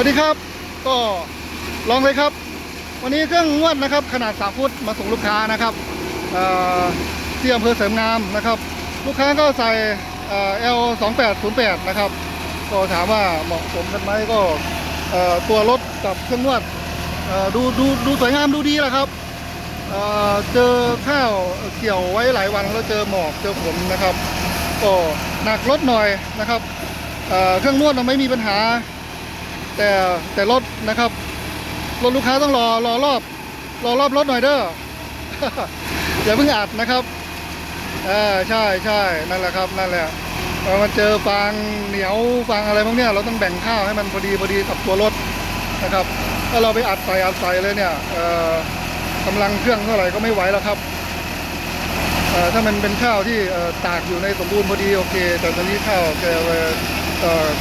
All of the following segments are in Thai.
วัสดีครับ ก็ลองเลยครับ วันนี้เครื่องงวดนะครับ ขนาด 3 ฟุตมาส่งลูกค้านะครับที่อำเภอเสริมงามนะครับ ลูกค้าก็ใส่เอ่อ L 2 8 0 8นะครับ ก็ถามว่าเหมาะสมกันไหมก็ตัวรถกับเครื่องนวดดูดูดูสวยงามดูดีแหละครับเเจอข้าวเกี่ยวไว้หลายวันแล้วเจอหมอกเจอฝนนะครับ ก็หนักรถหน่อยนะครับเเครื่องนวดมันไม่มีปัญหา แต่แต่รถนะครับรถลูกค้าต้องรอรอรอบรอรอบรถหน่อยเด้ออย่าเพิ่งอัดนะครับเออใช่ใช่นั่นแหละครับนั่นแหละมันเจอฟางเหนียวฟางอะไรพวกเนี้ยเราต้องแบ่งข้าวให้มันพอดีพอดีกับตัวรถนะครับ ถ้าเราไปอัดใส่อัดใส่เลยเนี่ยเออกำลังเครื่องเท่าไหร่ก็ไม่ไหวแล้วครับเออถ้ามันเป็นข้าวที่ตากอยู่ในสมบูรณ์พอดีโอเค แต่ตอนนี้ข้าวแก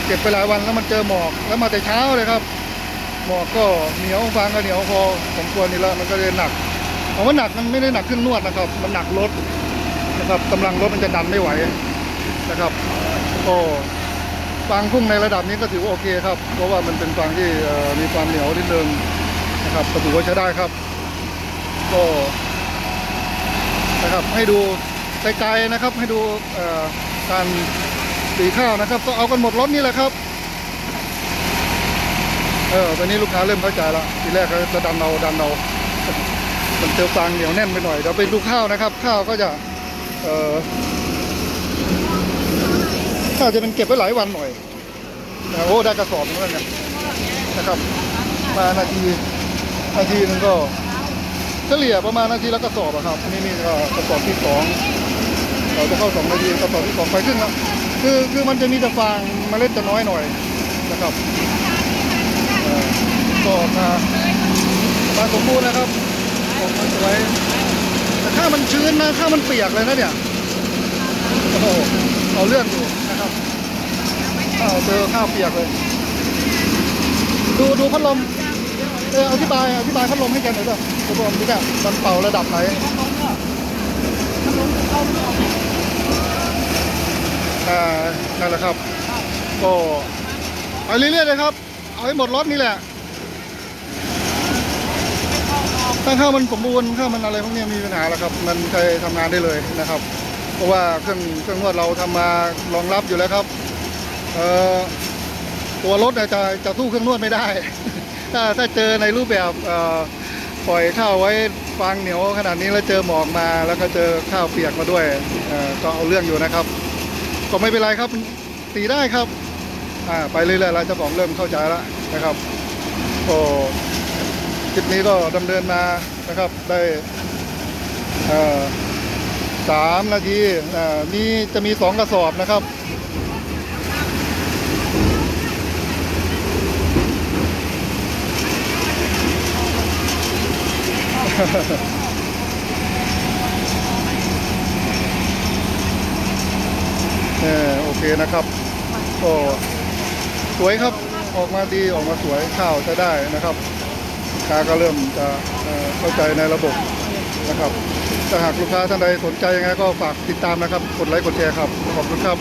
เก็บไปหลายวันแล้วมันเจอหมอกแล้วมาแต่เช้าเลยครับ หมอกก็เหนียวฟางก็เหนียวพอสมควรนี่แล้วมันก็เลยหนักผมว่าหนักมันไม่ได้หนักเครื่องนวดนะครับ มันหนักรถนะครับกำลังรถมันจะดันไม่ไหวนะครับก็ฟางพุ่งในระดับนี้ก็ถือว่าโอเคครับ เพราะว่ามันเป็นฟางที่มีความเหนียวนิดนึงนะครับก็ถือว่าใช้ได้ครับ ก็นะครับให้ดูไกลๆนะครับให้ดูการ สีข้าวนะครับก็เอากันหมดรถนี่แหละครับ เออตอนนี้ลูกค้าเริ่มเข้าใจแล้วทีแรกก็จะดันเอาดันเอามันเจอฟางเหนียวแน่นไปหน่อยเดี๋ยวไปดูข้าวนะครับ ข้าวก็จะ เออข้าวจะเป็นเก็บไว้หลายวันหน่อยโอ้ได้กระสอบนึงแล้วเนี่ยนะครับมานาทีนาทีนึงก็เฉลี่ยประมาณนาทีละกระสอบอะครับนี่นี่ก็กระสอบที่สองเราจะเข้าสองนาทีกระสอบที่สองไปขึ้นแล้ว คือคือมันจะมีแต่ฟางเมล็ดจะน้อยหน่อยนะครับก็ออกมามาสมบูรณ์นะครับออกมาสวยแต่ข้าวมันชื้นนะข้าวมันเปียกเลยนะเนี่ยโอ้โหเอาเรื่องอยู่นะครับข้าวเจอข้าวเปียกเลย ดูดูพัดลมเอออธิบายอธิบายพัดลมให้แกหน่อยด้วยพัดลมนี่เนี่ยมันเป่าระดับไหน อ่านั่นแหละครับ ก็ไปเรื่อยๆเลยครับ เอาให้หมดรถนี่แหละถ้าข้าวมันสมบูรณ์ข้าวมันอะไรพวกนี้มีปัญหาแล้วครับ มันใช้ทำงานได้เลยนะครับ เพราะว่าเครื่องเครื่องนวดเราทำมารองรับอยู่แล้วครับเอ่อตัวรถจะจะสู้เครื่องนวดไม่ได้ ถ้าถ้าเจอในรูปแบบเอ่อปล่อยข้าวไว้ฟางเหนียวขนาดนี้แล้วเจอหมอกมา แล้วก็เจอข้าวเปียกมาด้วยเอ่อก็เอาเรื่องอยู่นะครับ ก็ไม่เป็นไรครับ ตีได้ครับอ่าไปเรื่อยๆแล้วเจ้าของเริ่มเข้าใจแล้วนะครับก็คลิปนี้ก็ดำเนินมานะครับได้อ่อสามนาทีอ่ามีจะมีสองกระสอบนะครับเออโอเคนะครับก็สวยครับออกมาดีออกมาสวยข้าวจะได้นะครับลูกค้าก็เริ่มจะเอ่อเข้าใจในระบบนะครับถ้าหากลูกค้าท่านใดสนใจยังไงก็ฝากติดตามนะครับ กดไลค์กดแชร์ครับ ขอบคุณครับ